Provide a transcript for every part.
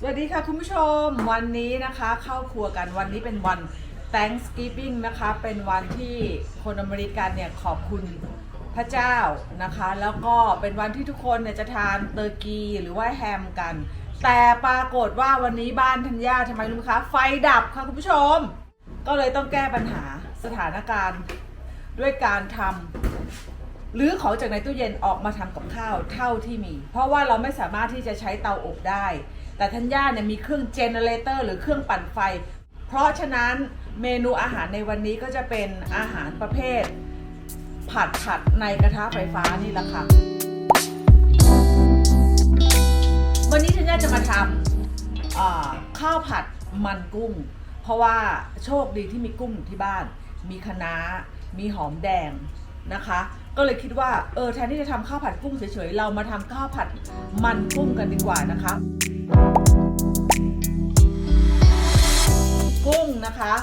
สวัสดีค่ะคุณผู้ชมวันนี้นะคะเข้าครัวกันวันนี้เป็นวัน Thanksgiving นะคะเป็นวันที่คนอเมริกันเนี่ยขอบคุณพระเจ้านะคะ แล้วก็เป็นวันที่ทุกคนเนี่ยจะทานเตอร์กีหรือว่าแฮมกัน แต่ปรากฏว่าวันนี้บ้านธัญญาทำไมรู้ไหมคะ ไฟดับค่ะคุณผู้ชม ก็เลยต้องแก้ปัญหาสถานการณ์ด้วยการทำหรือของจากในตู้เย็นออกมาทำกับข้าวเท่าที่มี เพราะว่าเราไม่สามารถที่จะใช้เตาอบได้ แต่ทัญญาเนี่ยมีเครื่องเจเนเรเตอร์หรือเครื่องปั่นไฟ เพราะฉะนั้นเมนูอาหารในวันนี้ก็จะเป็นอาหารประเภท ผัดผัดในกระทะไฟฟ้านี่แหละค่ะ วันนี้ทัญญาจะมาทำข้าวผัดมันกุ้ง เพราะว่าโชคดีที่มีกุ้งที่บ้าน มีคะน้ามีหอมแดงนะคะ ก็เลยคิดว่าเออแทนที่จะทำข้าวผัดกุ้งเฉยๆ เรามาทำข้าวผัดมันกุ้งกันดีกว่านะคะ นะคะ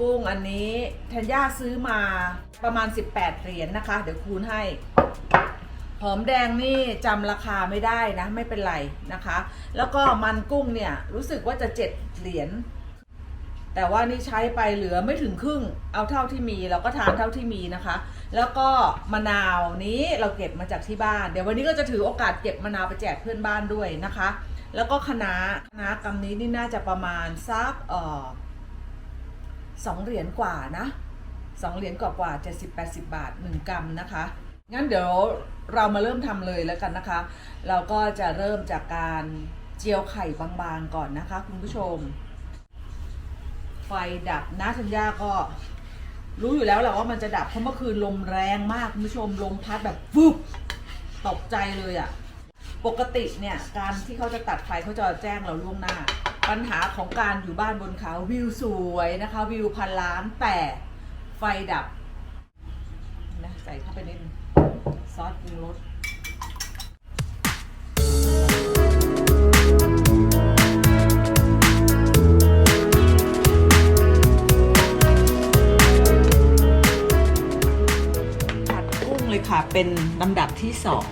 กุ้งอันนี้ธัญญาซื้อมาประมาณ 18 เหรียญนะคะ เดี๋ยวคูณให้ หอมแดงนี่จำราคาไม่ได้นะ ไม่เป็นไรนะคะ แล้วก็มันกุ้งเนี่ย รู้สึกว่าจะเจ็ดเหรียญแต่ว่านี่ใช้ไปเหลือไม่ถึงครึ่ง เอาเท่าที่มีเราก็ทานเท่าที่มีนะคะ แล้วก็มะนาวนี้เราเก็บมาจากที่บ้าน เดี๋ยววันนี้ก็จะถือโอกาสเก็บมะนาวไปแจกเพื่อนบ้านด้วยนะคะ แล้วก็คะน้าคะน้ากำนี้นี่น่าจะประมาณสักเอ่อ สองเหรียญกว่านะสองเหรียญกว่ากว่าเจ็ดสิบแปดสิบบาทหนึ่งกรัมนะคะ งั้นเดี๋ยวเรามาเริ่มทำเลยแล้วกันนะคะ เราก็จะเริ่มจากการเจียวไข่บางๆก่อนนะคะ คุณผู้ชม ไฟดับนะทัญญาก็รู้อยู่แล้วแหละว่ามันจะดับเพราะเมื่อคืนลมแรงมากคุณผู้ชมลมพัดแบบฟึบตกใจเลยอะ่ะ ปกติเนี่ยการที่เขาจะตัดไฟเขาจะแจ้งเราล่วงหน้า ปัญหาของการอยู่บ้านบนเขาวิวสวยนะคะ วิวพันล้านแต่ไฟดับนะใส่เข้าไปนิดนึงซอสปรุงรสผัดกุ้งเลยค่ะเป็นลำดับที่สอง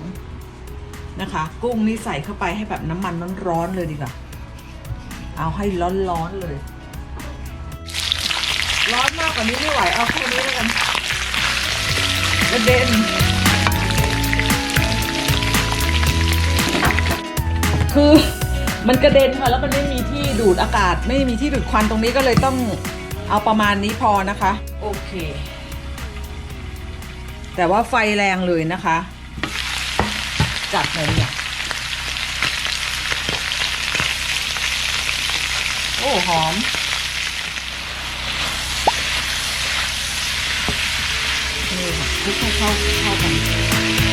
นะคะ กุ้งนี่ใส่เข้าไปให้แบบน้ำมันร้อนๆเลยดีกว่า เอาให้ร้อนๆเลย ร้อนมากกว่านี้ไม่ไหว เอาแค่นี้แล้วกันกระเด็นคือมันกระเด็นค่ะแล้วมันไม่มีที่ดูดอากาศ ไม่มีที่ดูดควันตรงนี้ก็เลยต้องเอาประมาณนี้พอนะคะ โอเค แต่ว่าไฟแรงเลยนะคะ จัดเลยเนี่ย โอ้หอม นี่ค่ะคลุกให้เข้าเข้ากัน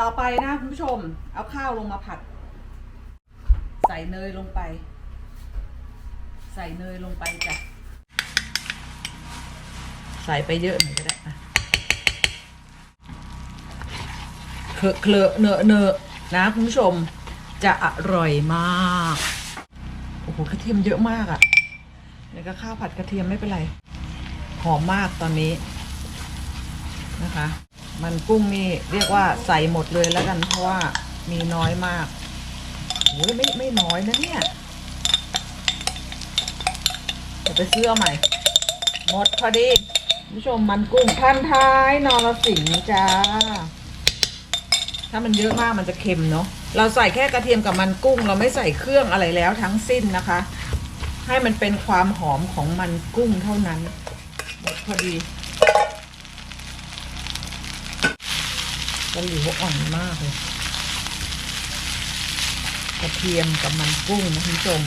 ต่อไปนะคุณผู้ชม เอาข้าวลงมาผัด ใส่เนยลงไป ใส่เนยลงไปจ้ะ ใส่ไปเยอะหน่อยก็ได้อะเคอะเคลอะเนอะเนอะนะคุณผู้ชมจะอร่อยมาก โอ้โหกระเทียมเยอะมากอะ่ะแล้วก็ข้าวผัดกระเทียมไม่เป็นไร หอมมากตอนนี้นะคะ มันกุ้งนี่เรียกว่าใส่หมดเลยแล้วกันเพราะว่ามีน้อยมากโอ้ยไม่ไม่น้อยนะเนี่ยเดี๋ยวไปซื้อเอาใหม่ หมดพอดีคุณผู้ชมมันกุ้งพันท้ายนอรสิงห์จ้า ถ้ามันเยอะมากมันจะเค็มเนาะเราใส่แค่กระเทียมกับมันกุ้ง เราไม่ใส่เครื่องอะไรแล้วทั้งสิ้นนะคะ ให้มันเป็นความหอมของมันกุ้งเท่านั้นหมดพอดี กระหลิวอ่อนมากเลยกระเทียมกับมันกุ้งนะคุณผู้ชม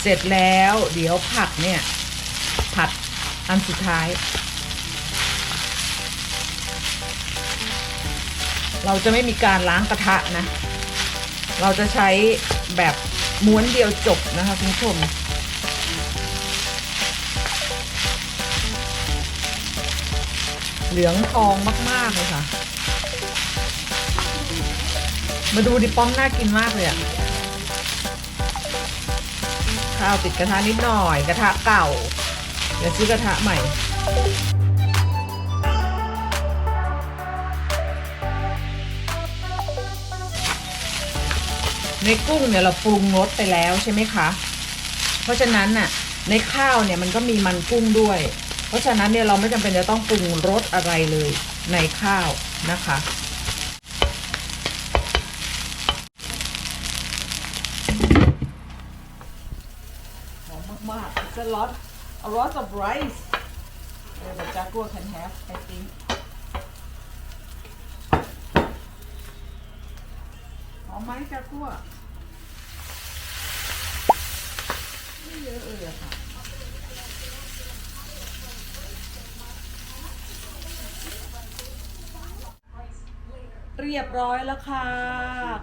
เสร็จแล้วเดี๋ยวผักเนี่ย ผัดอันสุดท้าย เราจะไม่มีการล้างกระทะนะ เราจะใช้แบบม้วนเดียวจบนะคะคุณผู้ชมเหลืองทองมาก ๆ เลยค่ะ มาดูดิป้อมน่ากินมากเลยอะข้าวติดกระทะนิดหน่อยกระทะเก่า เดี๋ยวซื้อกระทะใหม่ในกุ้งเนี่ยเราปรุงรสไปแล้วใช่ไหมคะ เพราะฉะนั้นน่ะในข้าวเนี่ยมันก็มีมันกุ้งด้วย เพราะฉะนั้นเนี่ยเราไม่จำเป็นจะต้องปรุงรสอะไรเลยในข้าวนะคะ หอมมาก It's a lot a lot of rice uh, that Jaguar can have I think หอมไหมจากัวไม่เยอะเลยอะค่ะเรียบร้อยแล้วค่ะ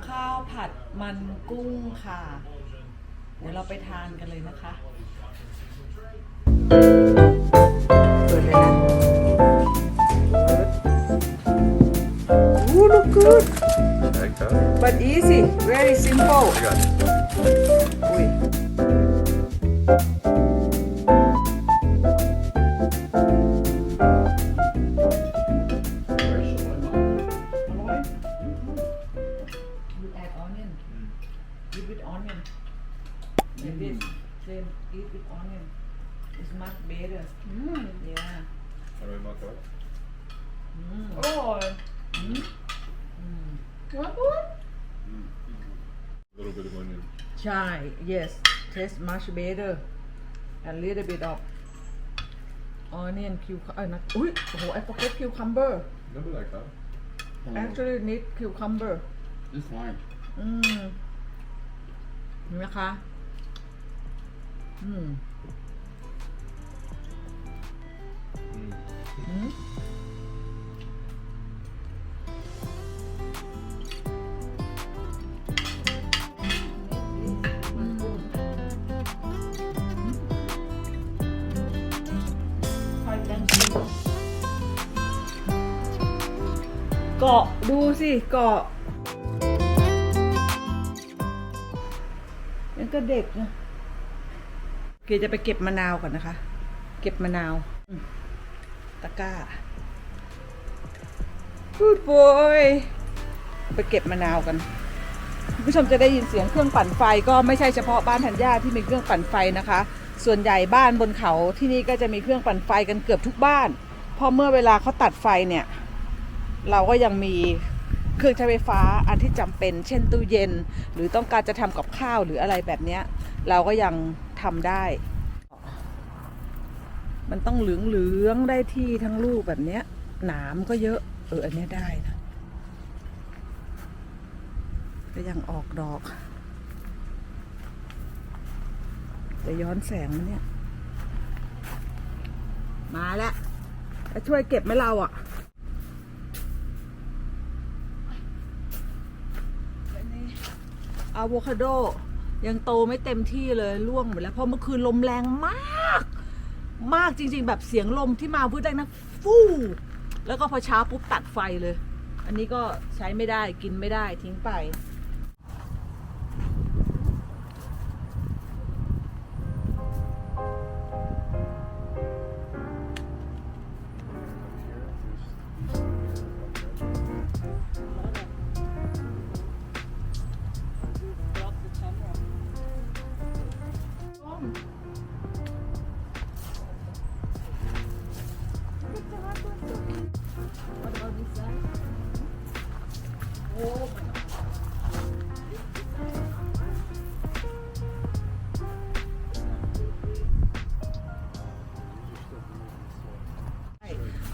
ข้าวผัดมันกุ้งค่ะ เดี๋ยวเราไปทานกันเลยนะคะเปิดเลยนะเปิด Ooh, look good Like that? but easy very simple I got it. อุ้ย You eat with onion it's much better Mm. yeah Har du makat upp? mm. อร่อย Mm. น้ำปุ๊บ A little bit of onion. ใช่ yes taste much better a little bit of onion cucumber เอ้ยนะอุ้ยโอ้โห I forget cucumber Never like that. actually need cucumber It's fine อืมเห็นไหมคะ อืมอืมเกาะดูสิเกาะยังก็เด็กนะ เกจะไปเก็บมะนาวก่อนนะคะ เก็บมะนาวตะกร้า Good boy ไปเก็บมะนาวกันคุณผู้ชมจะได้ยินเสียงเครื่องปั่นไฟก็ไม่ใช่เฉพาะบ้านธัญญาที่มีเครื่องปั่นไฟนะคะ ส่วนใหญ่บ้านบนเขาที่นี่ก็จะมีเครื่องปั่นไฟกันเกือบทุกบ้านเพราะเมื่อเวลาเขาตัดไฟเนี่ย เราก็ยังมีเครื่องใช้ไฟฟ้าอันที่จำเป็น เช่นตู้เย็น หรือต้องการจะทำกับข้าวหรืออะไรแบบเนี้ยเราก็ยัง ทำได้ มันต้องเหลืองเหลืองๆได้ที่ทั้งลูกแบบเนี้ย หนามก็เยอะ เอออันนี้ได้นะก็ยังออกดอกจะย้อนแสงมันเนี่ย มาแล้วจะช่วยเก็บไหมเราอะอะโวคาโด ยังโตไม่เต็มที่เลยร่วงหมดแล้วเพราะเมื่อคืนลมแรงมาก มากจริง ๆ แบบเสียงลมที่มาพูดได้นะฟู่แล้วก็พอเช้าปุ๊บตัดไฟเลย อันนี้ก็ใช้ไม่ได้กินไม่ได้ทิ้งไป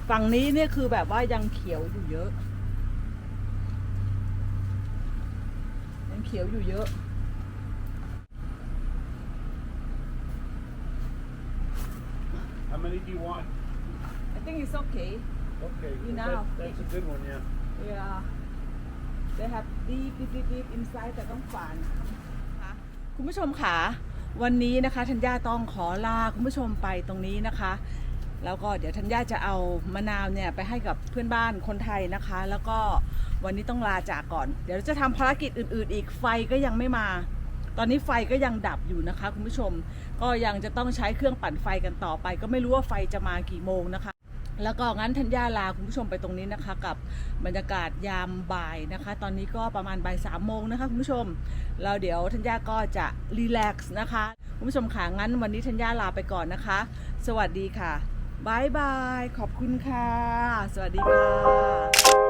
ฝั่งนี้เนี่ยคือแบบว่ายังเขียวอยู่เยอะ ยังเขียวอยู่เยอะ How many do you want? I think it's okay Okay. You that- know. That's a good one, yeah. yeah they have deep deep deep deep inside แต่ต้องฝานนะคะคุณผู้ชมค่ะวันนี้นะคะธัญญาต้องขอลาคุณผู้ชมไปตรงนี้นะคะ แล้วก็เดี๋ยวธัญญาจะเอามะนาวเนี่ยไปให้กับเพื่อนบ้านคนไทยนะคะ แล้วก็วันนี้ต้องลาจากก่อน เดี๋ยวจะทำภารกิจอื่น ๆ อีกไฟก็ยังไม่มา ตอนนี้ไฟก็ยังดับอยู่นะคะคุณผู้ชม ก็ยังจะต้องใช้เครื่องปั่นไฟกันต่อไป ก็ไม่รู้ว่าไฟจะมากี่โมงนะคะ แล้วก็งั้นธัญญาลาคุณผู้ชมไปตรงนี้นะคะ กับบรรยากาศยามบ่ายนะคะ ตอนนี้ก็ประมาณบ่ายสามโมงนะคะคุณผู้ชมแล้วเดี๋ยวธัญญาก็จะรีแลกซ์นะคะคุณผู้ชมค่ะงั้นวันนี้ธัญญาลาไปก่อนนะคะ สวัสดีค่ะ บายบาย ขอบคุณค่ะ สวัสดีค่ะ